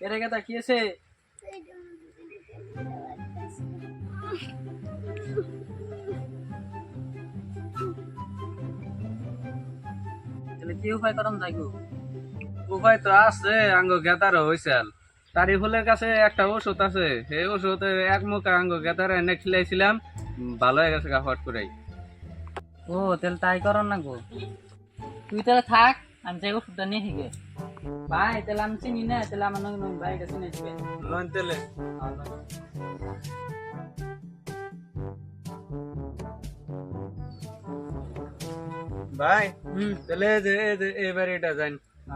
এরে গেতা কি আছে তাহলে কি উপায় করম থাকব উপায় তো আছে আঙ্গ গেতার হইছাল তারি ফুলের কাছে একটা ওষুধ আছে সেই ওষুধ এক মুখ আঙ্গ গেতার এনে খিলাইছিলাম ভালো হয়ে গেছে গা হট করেই। ও তাহলে তাই করন না গো। তুই তাহলে থাক আমি যাই ওষুধটা নিয়ে শিখে ভাই তাহলে আমি চিনি না তাহলে আমার নয় নয় ভাই কাছে নিয়ে যাবে লন তেলে। ভাই তাহলে যে এবার এটা যাই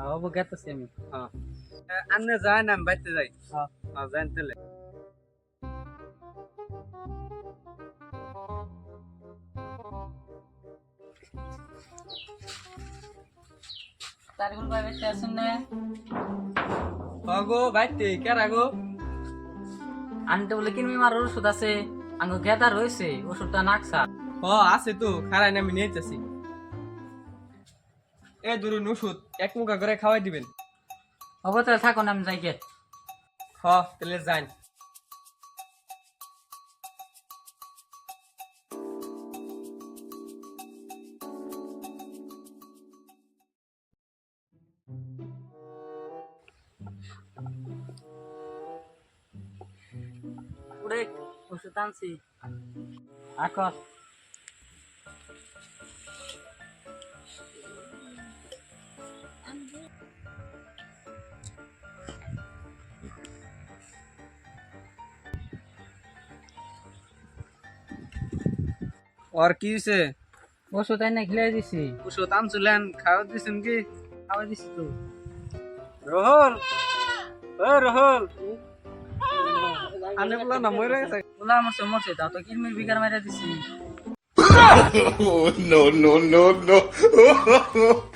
হব গেতেছি আমি। হ্যাঁ আন্নে যাই না আমি বাইতে যাই। হ্যাঁ হ্যাঁ যাই ভাই না? বাইতে কেরা গো আনতে বলে কিনবি মার ওষুধ আছে। আঙ্গ গেদা রয়েছে ওষুধটা নাকসা হ আছে তো খারাই আমি নিয়েছি এ ধরুন ওষুধ এক মুখা করে খাওয়াই দিবেন। হব তাহলে থাকুন আমি যাই গে। হ তাহলে যাই ওষুধ আনছি আকর আর কি হইছে? ওষুধ এনে খেলে দিছি। ওষুধ আনছিলেন খাওয়া দিছেন কি? খাওয়া দিছি তো। রহল! ও রহল! আনে বলা না মরে গেছে বলা মরছে মরছে তাও তো কিরমির বিকার মারা দিছি Oh, no, no, no, no.